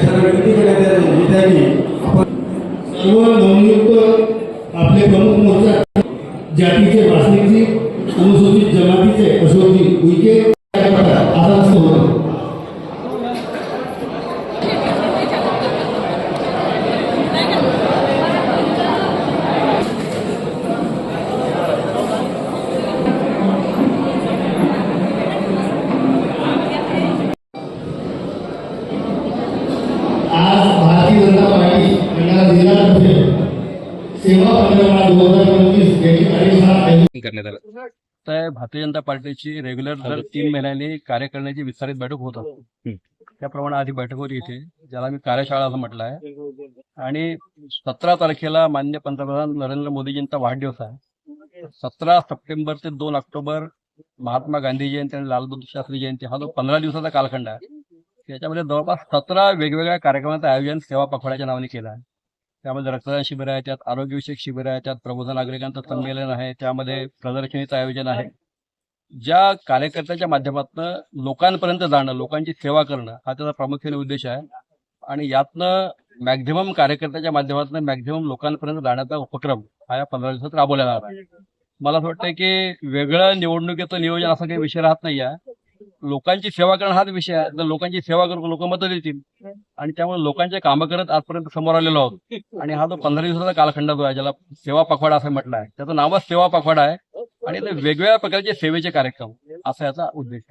विनंती करण्यात येत आहे की आपण सर्व नवनियुक्त आपले प्रमुख मोर्चा जातीचे वासनिकजी अनुसूचित जमातीचे अशोकजी करण्यात आलं. तर भारतीय जनता पार्टीची रेग्युलर दर तीन महिन्यांनी कार्य करण्याची विस्तारित बैठक होत असते. त्याप्रमाणे आधी बैठक होती इथे ज्याला मी कार्यशाळा असं म्हटलं आहे आणि सतरा तारखेला मान्य पंतप्रधान नरेंद्र मोदीजींचा वाढदिवस आहे. सतरा सप्टेंबर ते दोन ऑक्टोबर महात्मा गांधी जयंती आणि लालबहादूर शास्त्री जयंती हा जो पंधरा दिवसाचा कालखंड आहे. त्याच्यामध्ये जवळपास सतरा वेगवेगळ्या कार्यक्रमाचं आयोजन सेवा पखवाड्याच्या नावाने केलं आहे. त्यामध्ये रक्तदान शिबिर आहे त्यात आरोग्यविषयक शिबिर आहे त्यात प्रबोधन नागरिकांचं संमेलन आहे त्यामध्ये प्रदर्शनीचं आयोजन आहे. ज्या कार्यकर्त्याच्या माध्यमातून लोकांपर्यंत जाणं लोकांची सेवा करणं हा त्याचा प्रामुख्याने उद्देश आहे. आणि यातनं मॅक्झिमम कार्यकर्त्याच्या माध्यमातून मॅक्झिमम लोकांपर्यंत जाण्याचा उपक्रम हा या पंधरा दिवसात राबवला जाणार आहे. मला असं वाटतं की वेगळं निवडणुकीचं नियोजन असा काही विषय राहत नाही आहे लोकांची सेवा करणं हाच विषय आहे. जर लोकांची सेवा करून लोक मतं देतील. आणि त्यामुळे लोकांचे कामं करत आजपर्यंत समोर आलेलो आहोत. आणि हा जो पंधरा दिवसाचा कालखंड जो आहे ज्याला सेवा पखवाडा असं म्हटलं आहे त्याचं नावच सेवा पखवाडा आहे. आणि वेगवेगळ्या प्रकारचे सेवेचे कार्यक्रम. असा याचा उद्देश.